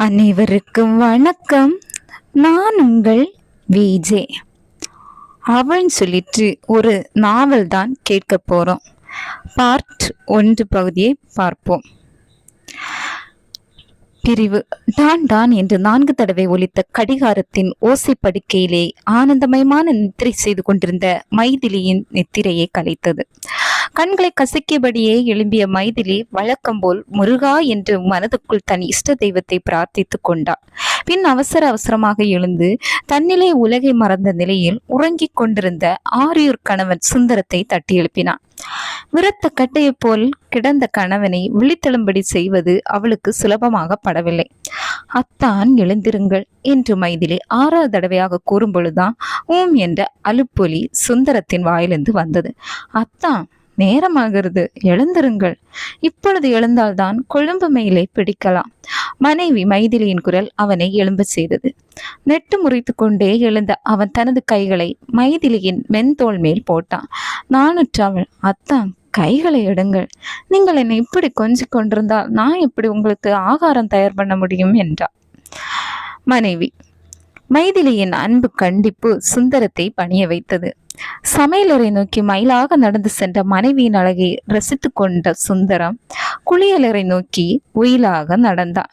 அனைவருக்கும் வணக்கம். நான் உங்கள் விஜே. அவன் சொல்லிட்டு ஒரு நாவல் தான் கேட்க போகிறோம் பார்ட் ஒன்று பகுதியை பார்ப்போம். பிரிவு. டான் டான் என்று நான்கு தடவை ஒலித்த கடிகாரத்தின் ஓசை படுக்கையிலே ஆனந்தமயமான நித்திரை செய்து கொண்டிருந்த மைதிலியின் நித்திரையை கலைத்தது. கண்களை கசக்கியபடியே எழும்பிய மைதிலி வழக்கம் போல் முருகா என்று மனதுக்குள் தன் இஷ்ட தெய்வத்தை பிரார்த்தித்துக் கொண்டாள். பின் அவசர அவசரமாக எழுந்து தன்னிலை உலகை மறந்த நிலையில் உறங்கிக் கொண்டிருந்த ஆரியூர் கணவன் சுந்தரத்தை தட்டி எழுப்பினான். விரத்த கட்டையைப் போல் கிடந்த கணவனை விழித்தெழும்படி செய்வது அவளுக்கு சுலபமாக படவில்லை. அத்தான் எழுந்திருங்கள் என்று மைதிலி ஆறாவது தடவையாக கூறும்பொழுதுதான் ஊம் என்ற அலுப்பொலி சுந்தரத்தின் வாயிலிருந்து வந்தது. அத்தான் நேரமாகிறது. எழுந்திருங்கள். இப்பொழுது எழுந்தால்தான் கொழும்பு மயிலை பிடிக்கலாம். மனைவி மைதிலியின் குரல் அவனை எழும்ப செய்தது. நெட்டு முறித்து கொண்டே எழுந்த அவன் தனது கைகளை மைதிலியின் மென்தோல் மேல் போட்டான். நானுற்றவள் அத்தான் கைகளை எடுங்கள். நீங்கள் என்னை இப்படி கொஞ்சி கொண்டிருந்தால் நான் எப்படி உங்களுக்கு ஆகாரம் தயார் பண்ண முடியும்? என்றார் மனைவி மைதிலியின் அன்பு கண்டிப்பு சுந்தரத்தை பணிய வைத்தது. சமையலறை நோக்கி மயிலாக நடந்து சென்ற மனைவியின் அழகை ரசித்து கொண்ட சுந்தரம் குளியலறை நோக்கி உயிலாக நடந்தான்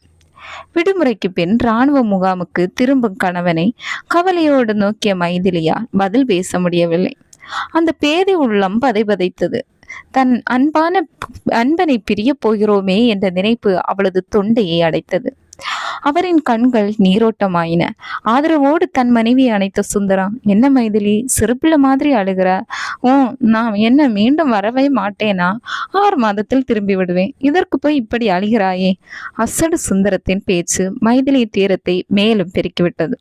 விடுமுறைக்கு பின் ராணுவ முகாமுக்கு திரும்பும் கணவனை கவலையோடு நோக்கிய மைதிலியால் பதில் பேச முடியவில்லை. அந்த பேதை உள்ளம் பதைபதைத்தது தன் அன்பான அன்பனை பிரிய போகிறோமே என்ற நினைப்பு அவளது தொண்டையை அடைத்தது. அவரின் கண்கள் நீரோட்டமாயின. ஆதரவோடு தன் மனைவியை அணைத்த சுந்தரம் என்ன மைதிலி சிறுபிள்ளை மாதிரி அழுகிற? ஓ நான் என்ன மீண்டும் வரவே மாட்டேனா? ஆறு மாதத்தில் திரும்பி விடுவேன். இதற்கு போய் இப்படி அழுகிறாயே? அசடு சுந்தரத்தின் பேச்சு மைதிலி தீரத்தை மேலும் பெருக்கிவிட்டது.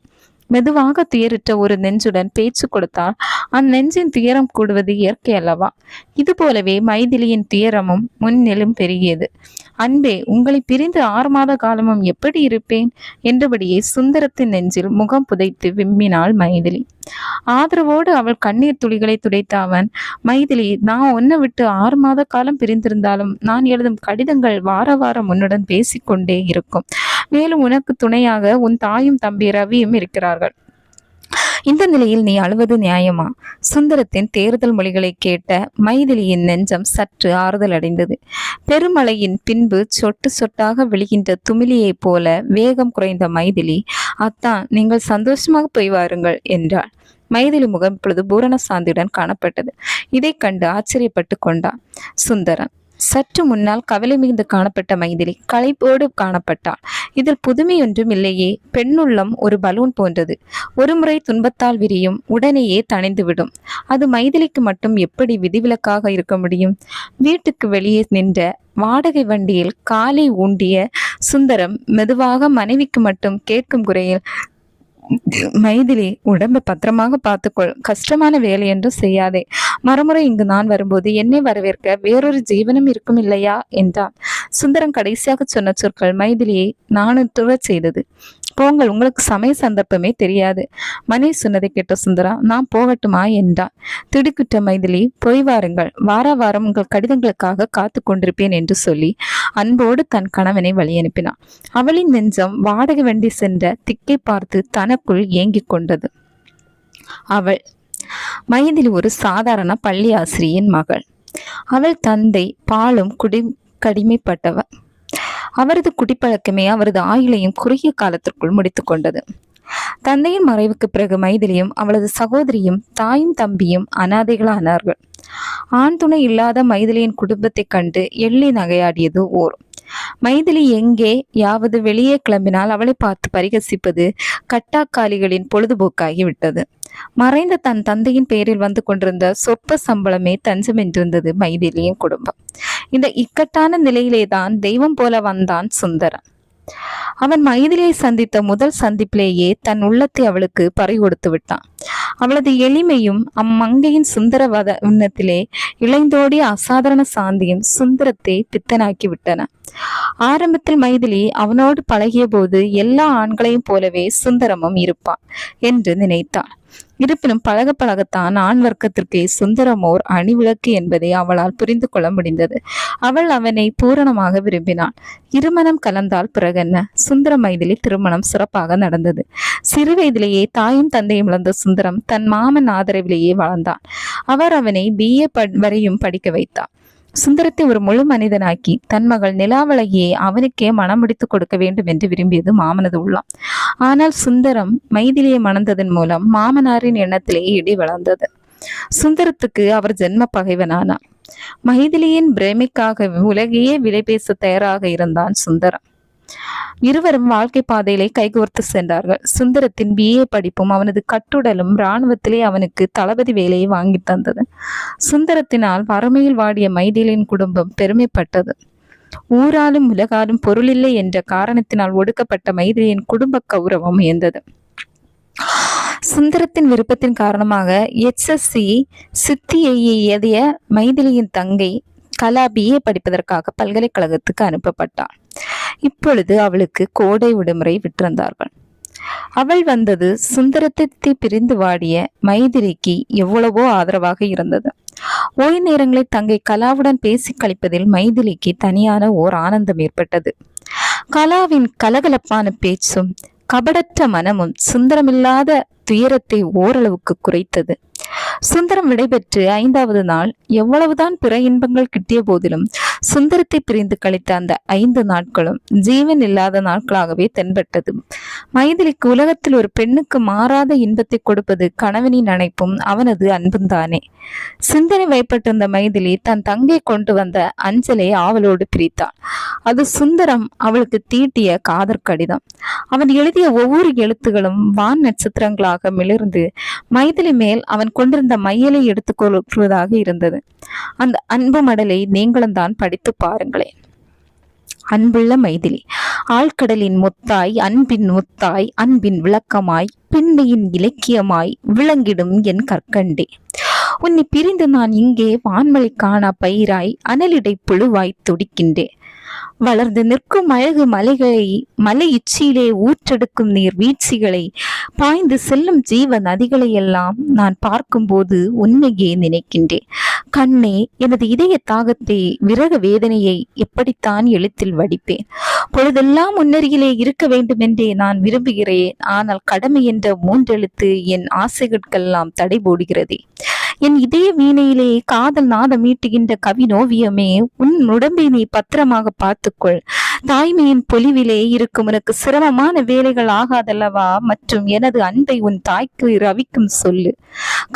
மெதுவாக துயரிட்ட ஒரு நெஞ்சுடன் பேச்சு கொடுத்தால் அந்நெஞ்சின் துயரம் கூடுவது இயற்கை அல்லவா? இது போலவே மைதிலியின் துயரமும் முன்னிலும் பெருகியது. அன்பே உங்களை பிரிந்து ஆறு மாத காலமும் எப்படி இருப்பேன்? என்றபடியே சுந்தரத்தின் நெஞ்சில் முகம் புதைத்து விம்மினாள் மைதிலி. ஆதரவோடு அவள் கண்ணீர் துளிகளை துடைத்த அவன் மைதிலி நான் உன்னை விட்டு ஆறு மாத காலம் பிரிந்திருந்தாலும் நான் எழுதும் கடிதங்கள் வார வாரம் உன்னுடன் பேசிக்கொண்டே இருக்கும். மேலும் உனக்கு துணையாக உன் தாயும் தம்பி ரவியும் இருக்கிறார்கள். இந்த நிலையில் நீ அழுவது நியாயமா? சுந்தரத்தின் தேர்தல் மொழிகளை கேட்ட மைதிலியின் நெஞ்சம் சற்று ஆறுதல் அடைந்தது. பெருமழையின் பின்பு சொட்டு சொட்டாக விழுகின்ற துமிலியைப் போல வேகம் குறைந்த மைதிலி அத்தான் நீங்கள் சந்தோஷமாக போய் வாருங்கள் என்றாள். மைதிலி முகம் இப்பொழுது பூரண சாந்தியுடன் காணப்பட்டது. இதைக் கண்டு ஆச்சரியப்பட்டு கொண்டான் சுந்தரன் சற்று முன்னால் கவலை மிகுந்து காணப்பட்ட மைதிலி களைப்போடு காணப்பட்டாள். இதில் புதுமை ஒன்றும் இல்லையே பெண்ணுள்ளம் ஒரு பலூன் போன்றது. ஒருமுறை துன்பத்தால் விரியும் உடனேயே தணிந்துவிடும். அது மைதிலிக்கு மட்டும் எப்படி விதிவிலக்காக இருக்க முடியும்? வீட்டுக்கு வெளியே நின்ற வாடகை வண்டியில் காலை ஊண்டிய சுந்தரம் மெதுவாக மனைவிக்கு மட்டும் கேட்கும் குறையில் மைதிலி உடம்பை பத்திரமாக பார்த்துக்கொள். கஷ்டமான வேலை என்றும் செய்யாதே. மறுமுறை இங்கு நான் வரும்போது என்னை வரவேற்க வேறொரு ஜீவனம் இருக்கும் இல்லையா? என்றான். சுந்தரம் கடைசியாக சொன்ன சொற்கள் மைதிலியை நாணுத்துவச் செய்தது. போங்கள். உங்களுக்கு சமய சந்தர்ப்பமே தெரியாது. மணி சொன்னதை கேட்ட சுந்தரா. நான் போகட்டுமா என்றான். திடுக்கிட்ட மைதிலி போய் வாருங்கள். வார வாரம் உங்கள் கடிதங்களுக்காக காத்து கொண்டிருப்பேன் என்று சொல்லி அன்போடு தன் கணவனை வழி அனுப்பினான். அவளின் நெஞ்சம் வாடகை வண்டி சென்ற திக்கை பார்த்து தனக்குள் ஏங்கிக் கொண்டது. அவள் மைதிலி ஒரு சாதாரண பள்ளி ஆசிரியின் மகள். அவள் தந்தை பாலும் குடி கடிமைப்பட்டவர் அவரது குடிப்பழக்கமே அவரது ஆயுளையும் குறுகிய காலத்திற்குள் முடித்துக் கொண்டது. தந்தையின் மறைவுக்கு பிறகு மைதிலியும் அவளது சகோதரியும் தாயும் தம்பியும் அனாதைகளானார்கள். ஆண் துணை இல்லாத மைதிலியின் குடும்பத்தைக் கண்டு எள்ளி நகையாடியது ஓர். மைதிலி எங்கே யாவது வெளியே கிளம்பினால் அவளை பார்த்து பரிகசிப்பது கட்டாக்காலிகளின் பொழுதுபோக்காகி விட்டது மறைந்த தன் தந்தையின் பெயரில் வந்து கொண்டிருந்த சொற்ப சம்பளமே தஞ்சமென்றிருந்தது மைதிலியின் குடும்பம். இந்த இக்கட்டான நிலையிலேதான் தெய்வம் போல வந்தான் சுந்தரன் அவன் மைதிலியை சந்தித்த முதல் சந்திப்பிலேயே தன் உள்ளத்தை அவளுக்கு பறி கொடுத்து விட்டான். அவளது எளிமையும் அம்மங்கையின் சுந்தர வத உன்னத்திலே இளைந்தோடிய அசாதாரண சாந்தியும் சுந்தரத்தை பித்தனாக்கி விட்டன. ஆரம்பத்தில் மைதிலி அவனோடு பழகிய போது எல்லா ஆண்களையும் போலவே சுந்தரமும் இருப்பான் என்று நினைத்தான் இருப்பினும் பழக பழகத்தான் ஆண் வர்க்கத்திற்கே சுந்தரமோர் அணிவிளக்கு என்பதை அவளால் புரிந்து கொள்ள முடிந்தது. அவள் அவனை பூரணமாக விரும்பினாள். இருமணம் கலந்தால் பிறகென்ன? சுந்தர மைதிலி திருமணம் சிறப்பாக நடந்தது. சிறு வயதிலேயே தாயும் தந்தையும் இழந்த சுந்தரம் தன் மாமன் ஆதரவிலேயே வளர்ந்தான் அவர் அவனை பிஏ வரையும் படிக்க வைத்தார். சுந்தரத்தை ஒரு முழு மனிதனாக்கி தன் மகள் நிலாவளையே அவனுக்கே மனம் முடித்து கொடுக்க வேண்டும் என்று விரும்பியது மாமனது உள்ளம். ஆனால் சுந்தரம் மைதிலியை மணந்ததன் மூலம் மாமனாரின் எண்ணத்திலேயே இடி வளர்ந்தது. சுந்தரத்துக்கு அவர் ஜென்ம பகைவனானார். மைதிலியின் பிரேமிக்காக உலகையே விலை பேச தயாராக இருந்தான் சுந்தரம். இருவரும் வாழ்க்கை பாதையிலே கைகோர்த்து சென்றார்கள். சுந்தரத்தின் பிஏ படிப்பும் அவனது கட்டுடலும் இராணுவத்திலே அவனுக்கு தளபதி வேலையை வாங்கி தந்தது. சுந்தரத்தினால் வறுமையில் வாடிய மைதிலின் குடும்பம் பெருமைப்பட்டது. ஊராலும் உலகாலும் பொருளில்லை என்ற காரணத்தினால் ஒடுக்கப்பட்ட மைதிலியின் குடும்ப கௌரவம் உயர்ந்தது. சுந்தரத்தின் விருப்பத்தின் காரணமாக எச்எஸ்சி சித்தியை எழுதிய மைதிலியின் தங்கை கலா பிஏ படிப்பதற்காக பல்கலைக்கழகத்துக்கு அனுப்பப்பட்டான். இப்பொழுது அவளுக்கு கோடை விடுமுறை விட்டிருந்தார்கள். அவள் வந்தது சுந்தரத்தை பிரிந்து வாடிய மைதிரிக்கு எவ்வளவோ ஆதரவாக இருந்தது. ஓய்வு நேரங்களில் தங்கை கலாவுடன் பேசி கழிப்பதில் மைதிலிக்கு தனியான ஓர் ஆனந்தம் ஏற்பட்டது. கலாவின் கலகலப்பான பேச்சும் கபடற்ற மனமும் சுந்தரமில்லாத துயரத்தை ஓரளவுக்கு குறைத்தது. சுந்தரம் விடைபெற்று ஐந்தாவது நாள் எவ்வளவுதான் பிற இன்பங்கள் கிட்டிய போதிலும் சுந்தரத்தை பிரிந்து கழித்த அந்த ஐந்து நாட்களும் ஜீவன் இல்லாத நாட்களாகவே தென்பட்டது. மைதிலிக்கு உலகத்தில் ஒரு பெண்ணுக்கு மாறாத இன்பத்தை கொடுப்பது கணவனின் அணைப்பும் அவனது அன்பும் தானே. சிந்தனை வைப்பட்டிருந்த மைதிலி தன் தங்கை கொண்டு வந்த அஞ்சலை ஆவலோடு பிரித்தாள். அது சுந்தரம் அவளுக்கு தீட்டிய காதற் கடிதம். அவன் எழுதிய ஒவ்வொரு எழுத்துகளும் வான் நட்சத்திரங்களாக மிளிர்ந்து மைதிலி மேல் அவன் கொண்டிருந்த மையலை எடுத்துக்கொள்வதாக இருந்தது. அந்த அன்பு மடலை நீங்களும் தான் படித்து பாருங்களேன். அன்புள்ள மைதிலி ஆழ்கடலின் முத்தாய் அன்பின் முத்தாய் அன்பின் விளக்கமாய் பெண்மையின் இலக்கியமாய் விளங்கிடும் என் கற்கண்டே. உன்னை பிரிந்து நான் இங்கே வான்மலை காணா பயிராய் அனலிடை புழுவாய் துடிக்கின்றேன் வளர்ந்து நிற்கும் அழகு மலைகளை மலை உச்சியிலே ஊற்றெடுக்கும் நீர் வீழ்ச்சிகளை பாய்ந்து செல்லும் ஜீவ நதிகளை எல்லாம் நான் பார்க்கும்போது உண்மையே நினைக்கின்றேன். கண்ணே எனது இதய தாகத்தை விரக வேதனையை எப்படித்தான் எழுத்தில் வடிப்பேன்? பொழுதெல்லாம் முன்னருகிலே இருக்க வேண்டும் என்றே நான் விரும்புகிறேன். ஆனால் கடமை என்ற மூன்றெழுத்து என் ஆசைகளுக்கெல்லாம் தடை போடுகிறதே. என் இதய வீணையிலே காதல் நாதம் மீட்டுகின்ற கவி நோவியமே உன் உடம்பை நீ பத்திரமாக பார்த்துக்கொள். தாய்மையின் பொலிவிலே இருக்கும் உனக்கு சிரமமான வேலைகள் ஆகாதல்லவா? மற்றும் எனது அன்பை உன் தாய்க்கு ரவிக்கும் சொல்லு.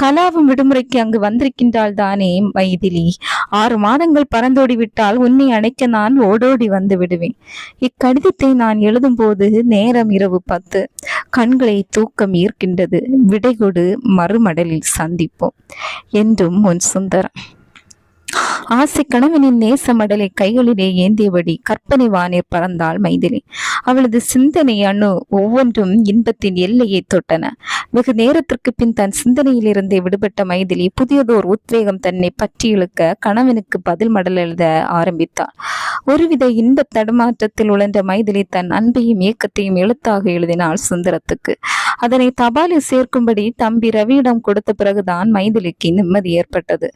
கலாவும் விடுமுறைக்கு அங்கு வந்திருக்கின்றாள் தானே மைதிலி. ஆறு மாதங்கள் பறந்தோடி விட்டால் உன்னை அணைக்க நான் ஓடோடி வந்து விடுவேன். இக்கடிதத்தை நான் எழுதும் போது நேரம் இரவு பத்து. கண்களை தூக்கம் ஈர்க்கின்றது. விடை கொடு மறுமடலில் சந்திப்போம். என்றும் உன் சுந்தரம். ஆசை கணவனின் நேச மடலை கைகளிலே ஏந்தியபடி கற்பனை வானில் பறந்தாள் மைதிலி. அவளது சிந்தனை அணு ஒவ்வொன்றும் இன்பத்தின் எல்லையை தொட்டன. வெகு நேரத்திற்கு பின் தன் சிந்தனையிலிருந்தே விடுபட்ட மைதிலி புதியதோர் உத்வேகம் தன்னை பற்றி இழுக்க கணவனுக்கு பதில் மடல் எழுத ஆரம்பித்தாள். ஒருவித இன்பத் தடுமாற்றத்தில் உழன்ற மைதிலி தன் அன்பையும் இயக்கத்தையும் எழுத்தாக எழுதினாள் சுந்தரத்துக்கு. அதனை தபாலில் சேர்க்கும்படி தம்பி ரவியிடம் கொடுத்த பிறகுதான் மைதிலிக்கு நிம்மதி ஏற்பட்டது.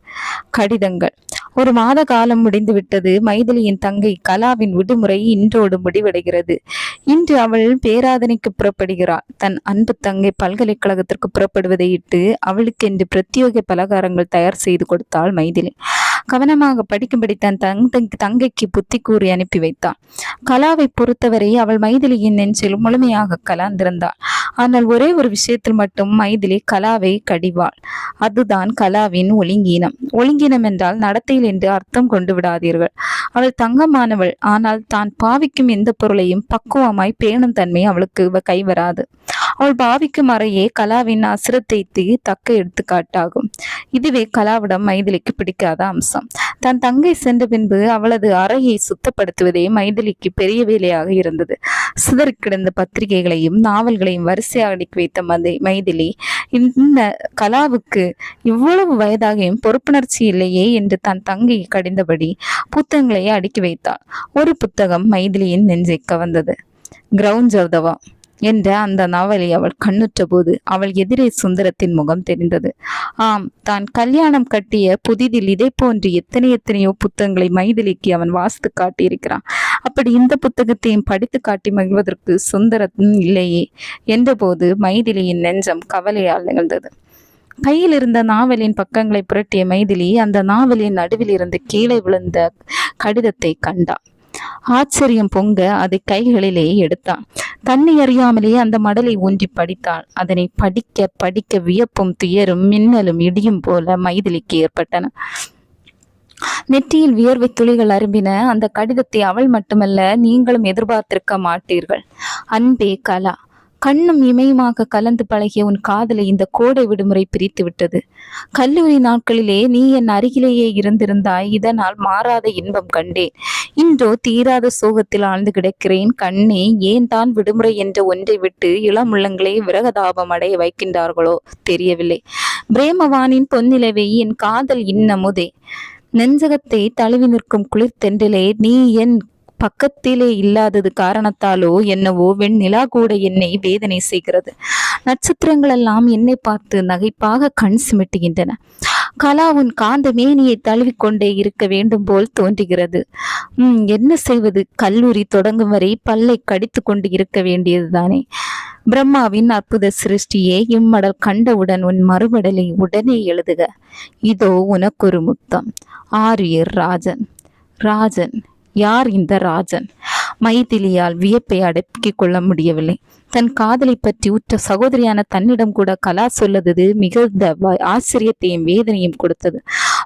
கடிதங்கள். ஒரு மாத காலம் முடிந்துவிட்டது மைதிலியின் தங்கை கலாவின் விடுமுறை இன்றோடு முடிவடைகிறது. இன்று அவள் பேராதனைக்கு புறப்படுகிறாள். தன் அன்பு தங்கை பல்கலைக்கழகத்திற்கு புறப்படுவதை இட்டு அவளுக்கென்று பிரத்யோக பலகாரங்கள் தயார் செய்து கொடுத்தாள் மைதிலி. கவனமாக படிக்கும்படி தன் தங் தங்கைக்கு புத்தி கூறி அனுப்பி வைத்தாள் கலாவை பொறுத்தவரை அவள் மைதிலியின் நெஞ்சில் முழுமையாக கலாந்திருந்தாள். ஆனால் ஒரே ஒரு விஷயத்தில் மட்டும் மைதிலி கலாவை கடிவாள். அதுதான் கலாவின் ஒழுங்கீனம். ஒழுங்கீனம் என்றால் நடத்தையில் என்று அர்த்தம் கொண்டு விடாதீர்கள். அவள் தங்கமானவள். ஆனால் தான் பாவிக்கும் எந்த பொருளையும் பக்குவமாய் பேணும் தன்மை அவளுக்கு கைவராது. அவள் பாவிக்கும் அறையே கலாவின் அசிரத்தை தக்க எடுத்துக்காட்டாகும். இதுவே கலாவிடம் மைதிலிக்கு பிடிக்காத அம்சம். தன் தங்கை சென்ற பின்பு அவளது அறையை சுத்தப்படுத்துவதே மைதிலிக்கு பெரிய வேலையாக இருந்தது. சிதறி கிடந்த பத்திரிகைகளையும் நாவல்களையும் வரிசையாக அடுக்கி வைத்த மதை மைதிலி இந்த கலாவுக்கு இவ்வளவு வயதாகியும் பொறுப்புணர்ச்சி இல்லையே என்று தன் தங்கையை கடிந்தபடி புத்தகங்களை அடுக்கி வைத்தாள். ஒரு புத்தகம் மைதிலியின் நெஞ்சை கவர்ந்தது. கிரவுண்ட் ஜவ்தவா என்ற அந்த நாவலை அவள் கண்ணுற்ற போது அவள் எதிரே சுந்தரத்தின் முகம் தெரிந்தது. ஆம் தான் கல்யாணம் கட்டிய புதிதில் இதே போன்று எத்தனை எத்தனையோ புத்தகங்களை மைதிலிக்கு அவன் வாசித்து காட்டியிருக்கிறான். அப்படி இந்த புத்தகத்தையும் படித்து காட்டி மகிழ்வதற்கு சுந்தரத்தும் இல்லையே என்றபோது மைதிலியின் நெஞ்சம் கவலையால் நிகழ்ந்தது. கையில் இருந்த நாவலின் பக்கங்களை புரட்டிய மைதிலி அந்த நாவலின் நடுவில் இருந்து கீழே விழுந்த கடிதத்தை கண்டான் ஆச்சரியம் பொங்க அதை கைகளிலே எடுத்தான். தன்னை அறியாமலேயே அந்த மடலை ஊன்றி படித்தாள். அதனை படிக்க படிக்க வியப்பும் துயரும் மின்னலும் இடியும் போல மைதிலிக்கு ஏற்பட்டன. நெற்றியில் வியர்வை துளிகள் அரும்பின அந்த கடிதத்தை அவள் மட்டுமல்ல நீங்களும் எதிர்பார்த்திருக்க மாட்டீர்கள். அன்பே கலா கண்ணும் இமயமாக கலந்து பழகிய உன் காதலை இந்த கோடை விடுமுறை பிரித்து விட்டது. கல்லூரி நாட்களிலே நீ என் அருகிலேயே இருந்திருந்தாய். இதனால் மாறாத இன்பம் கண்டேன். இன்றோ தீராத சோகத்தில் ஆழ்ந்து கிடக்கிறேன். கண்ணே ஏன் தான் விடுமுறை என்ற ஒன்றை விட்டு இளமுள்ளங்களை விரகதாபம் அடைய வைக்கின்றார்களோ? தெரியவில்லை. பிரேமவானின் பொன்னிலவே என் காதல் இன்னமுதே. நெஞ்சகத்தை தழுவி நிற்கும் குளிர்தெண்டிலே நீ என் பக்கத்திலே இல்லாதது காரணத்தாலோ என்னவோ வெண்ணிலா கூட என்னை வேதனை செய்கிறது. நட்சத்திரங்கள் எல்லாம் என்னை பார்த்து நகைப்பாக கண் சிமிட்டுகின்றன. கலா உன் காந்த மேனியை தழுவிக்கொண்டே இருக்க வேண்டும் போல் தோன்றுகிறது. உம் என்ன செய்வது? கல்லூரி தொடங்கும் வரை பல்லை கடித்து கொண்டு இருக்க வேண்டியதுதானே. பிரம்மாவின் அற்புத சிருஷ்டியே இம்மடல் கண்டவுடன் உன் மறுபடலை உடனே எழுதுக. இதோ உனக்கொரு முத்தம். ஆரியர் ராஜன். ராஜன். யார் இந்த ராஜன்? மைதிலியால் வியப்பை அடக்கிக் கொள்ள முடியவில்லை. தன் காதலை பற்றி உற்ற சகோதரியான தன்னிடம் கூட கலா சொல்லது மிகுந்த ஆச்சரியத்தையும் வேதனையும் கொடுத்தது.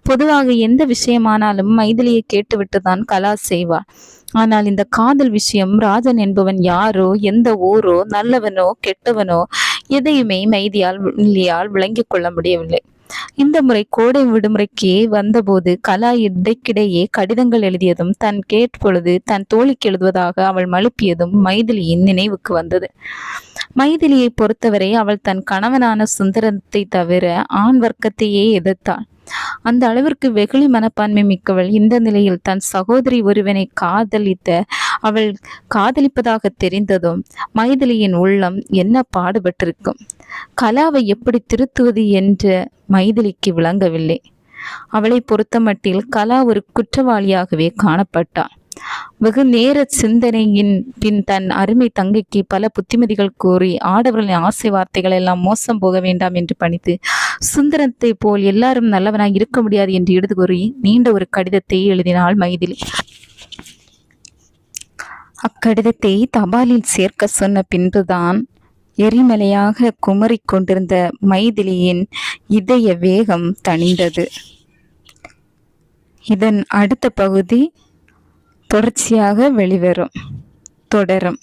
பொதுவாக எந்த விஷயமானாலும் மைதிலியை கேட்டுவிட்டு தான் கலா செய்வாள். ஆனால் இந்த காதல் விஷயம் ராஜன் என்பவன் யாரோ எந்த ஊரோ நல்லவனோ கெட்டவனோ எதையுமே மைதியால் இல்லையால் விளங்கிக் கொள்ள முடியவில்லை. இந்த முறை கோடை விடுமுறைக்கு வந்தபோது கலா இடைக்கிடையே கடிதங்கள் எழுதியதும் தன் கேட்பொழுது தன் தோழிக்கு எழுதுவதாக அவள் மழுப்பியதும் மைதிலியின் நினைவுக்கு வந்தது. மைதிலியை பொறுத்தவரை அவள் தன் கணவனான சுந்தரத்தை தவிர ஆண் வர்க்கத்தையே எதிர்த்தாள். அந்த அளவிற்கு வெகுளி மனப்பான்மை மிக்கவள் இந்த நிலையில் தன் சகோதரி ஒருவனை காதலித்த அவள் காதலிப்பதாக தெரிந்ததும் மைதிலியின் உள்ளம் என்ன பாடுபட்டிருக்கும்? கலாவை எப்படி திருத்துவது என்று மைதிலிக்கு விளங்கவில்லை. அவளை பொறுத்தமட்டில் கலா ஒரு குற்றவாளியாகவே காணப்பட்டாள் வெகு நேர சிந்தனையின் பின் தன் அருமை தங்கைக்கு பல புத்திமதிகள் கூறி ஆடவர்களின் ஆசை வார்த்தைகள் எல்லாம் மோசம் போக வேண்டாம் என்று பணித்து சுந்தரத்தை போல் எல்லாரும் நல்லவனாய் இருக்க முடியாது என்று எடுத்து கூறி நீண்ட ஒரு கடிதத்தை எழுதினாள் மைதிலி. அக்கடிதத்தை தபாலில் சேர்க்க சொன்ன பின்புதான் எரிமலையாக குமரிக் கொண்டிருந்த மைதிலியின் இதய வேகம் தணிந்தது. இதன் அடுத்த பகுதி தொடர்ச்சியாக வெளிவரும். தொடரும்.